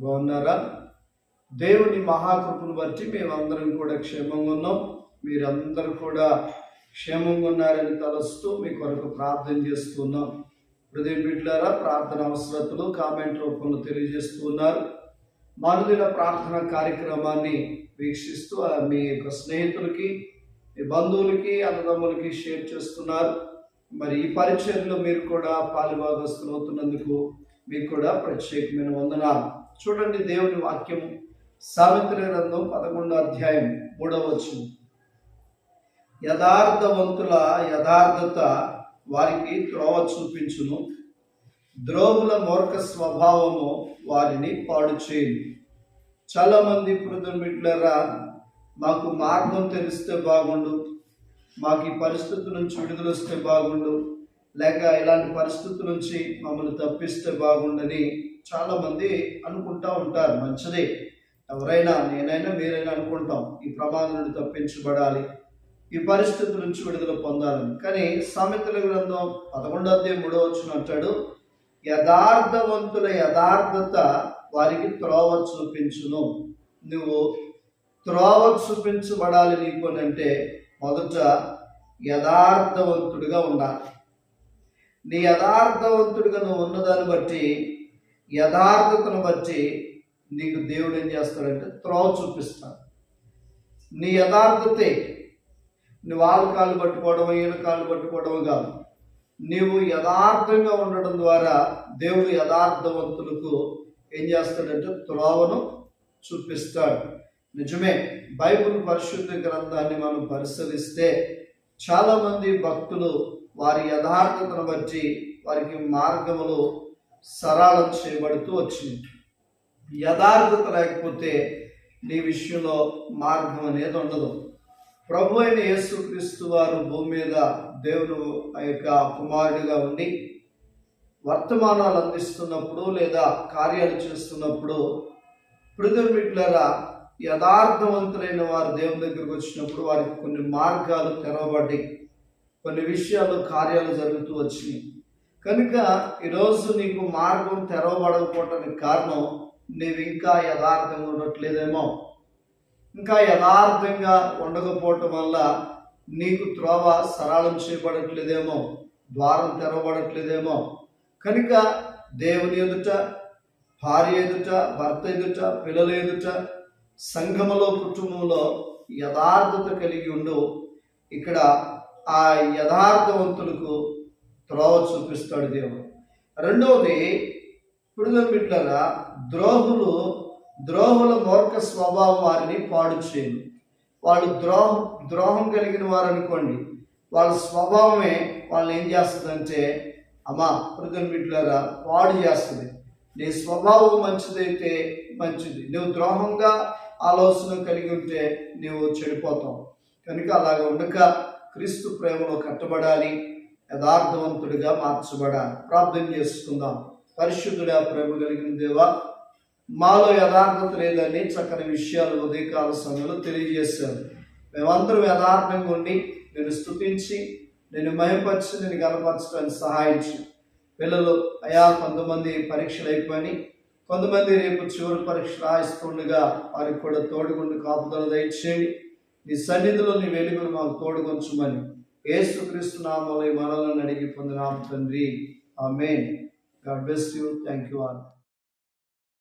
బాగున్నారా? దేవుని మహాకృపను బట్టి మేమందరం కూడా క్షేమంగా ఉన్నాం. మీరందరూ కూడా క్షేమంగా ఉన్నారని తలుస్తూ మీ కొరకు ప్రార్థన చేస్తున్నాం హృదయ బిడ్డారా ప్రార్థన అవసరతలు కామెంట్ రూపంలో తెలియజేస్తున్నారు మనుదిన ప్రార్థన కార్యక్రమాన్ని వీక్షిస్తూ మీ యొక్క స్నేహితులకి మీ బంధువులకి అన్నదమ్ములకి షేర్ చేస్తున్నారు. మరి ఈ పరిచయంలో మీరు కూడా పాలుభాగస్తులు అవుతున్నందుకు మీకు కూడా ప్రత్యేకమైన వందనాలు. చూడండి దేవుని వాక్యం. సావిత్రి గ్రంథం పదకొండో అధ్యాయం మూడవచ్చు యథార్థవంతుల యథార్థత వారికి త్రోవ చూపించును. ద్రోవుల మూర్ఖ స్వభావము వారిని పాడు చేయను. చాలామంది మంది మిట్లరా మాకు మార్గం తెలిస్తే బాగుండు. మాకు ఈ పరిస్థితి నుంచి విడుదల వస్తే బాగుండు. లేక ఇలాంటి పరిస్థితి నుంచి మమ్మల్ని తప్పిస్తే బాగుండని చాలామంది అనుకుంటా ఉంటారు మంచిదే. ఎవరైనా నేనైనా మీరైనా అనుకుంటాం ఈ ప్రమాదం నుండి తప్పించబడాలి ఈ పరిస్థితి నుంచి విడుదల పొందాలని. కానీ సామెతల గ్రంథం పదకొండో అధ్యాయం మూడో వచ్చిన అంటాడు యథార్థవంతుల యథార్థత వారికి త్రోవ చూపించును. నువ్వు త్రోవ చూపించబడాలి నీకు అని అంటే మొదట యథార్థవంతుడిగా ఉండాలి. నీ యథార్థవంతుడిగా నువ్వు ఉన్నదాన్ని బట్టి యథార్థతను బట్టి నీకు దేవుడు ఏం చేస్తాడంటే త్రోవ చూపిస్తాడు. నీ యథార్థతే నువ్వు వాళ్ళ కాళ్ళు పట్టుకోవడం ఈయన కాళ్ళు పట్టుకోవడం కాదు. నీవు యథార్థంగా ఉండడం ద్వారా దేవుడు యథార్థవంతులకు ఏం చేస్తాడంటే త్రోవను చూపిస్తాడు. నిజమే బైబిల్ పరిశుద్ధ గ్రంథాన్ని మనం పరిశీలిస్తే చాలామంది భక్తులు వారి యథార్థతను బట్టి వారికి మార్గములు సరళం చేయబడుతూ వచ్చింది. యథార్థత లేకపోతే నీ విషయంలో మార్గం అనేది ఉండదు. ప్రభు అయిన యేసుక్రీస్తు వారు భూమి మీద దేవుడు ఆ యొక్క కుమారుడిగా ఉండి వర్తమానాలు అందిస్తున్నప్పుడు లేదా కార్యాలు చేస్తున్నప్పుడు పృథుమిట్లరా యథార్థవంతులైన వారు దేవుని దగ్గరకు వచ్చినప్పుడు వారికి కొన్ని మార్గాలు తెరవబడ్డాయి. కొన్ని విషయాలు కార్యాలు జరుగుతూ వచ్చినాయి. కనుక ఈరోజు నీకు మార్గం తెరవబడకపోవటానికి కారణం నీవు ఇంకా యథార్థంగా ఉండట్లేదేమో. ఇంకా యథార్థంగా ఉండకపోవటం వల్ల నీకు త్రోవ సరళం చేయబడట్లేదేమో ద్వారం తెరవబడట్లేదేమో. కనుక దేవుని ఎదుట భార్య ఎదుట భర్త ఎదుట పిల్లల ఎదుట సంఘములో కుటుంబంలో యథార్థత కలిగి ఉండు. ఇక్కడ ఆ యథార్థవంతులకు త్రోవ చూపిస్తాడు దేవుడు. రెండవది పిడుల బిడ్డల ద్రోహులు ద్రోహుల మూర్ఖ స్వభావం వారిని పాడు చేయను. వాళ్ళు ద్రోహం ద్రోహం కలిగిన వారు అనుకోండి. వాళ్ళ స్వభావమే వాళ్ళు ఏం చేస్తుందంటే అమ్మా పృథుని బిడ్డలారా పాడు చేస్తుంది. నీ స్వభావం మంచిదైతే మంచిది. నువ్వు ద్రోహంగా ఆలోచన కలిగి ఉంటే నువ్వు చెడిపోతావు. కనుక అలాగ ఉండక క్రీస్తు ప్రేమలో కట్టబడాలి. యథార్థవంతుడిగా మార్చబడాలి. ప్రార్థన చేసుకుందాం. పరిశుద్ధుడా ప్రేమ కలిగిన దేవా మాలో యథార్థత లేదని చక్కని విషయాలు ఉదయకాల సమయంలో తెలియజేశారు. మేమందరం యథార్థంగా ఉండి నేను స్థుతించి నేను మయపరిచి నేను గనపరచడానికి సహాయించి పిల్లలు అయా కొంతమంది పరీక్షలు అయిపోయి కొంతమంది రేపు చివరి పరీక్ష రాయిస్తుండగా వారికి కూడా తోడుగుండి కాపుదల దయచేయండి. నీ సన్నిధిలో నీ వెలుగును మాకు తోడుకొంచమని ఏసుక్రీస్తు నామలో ఈ మనలను అడిగి పొందిన తండ్రి. ఆ మెయిన్ గాడ్ బెస్ట్ యూ. Thank you all.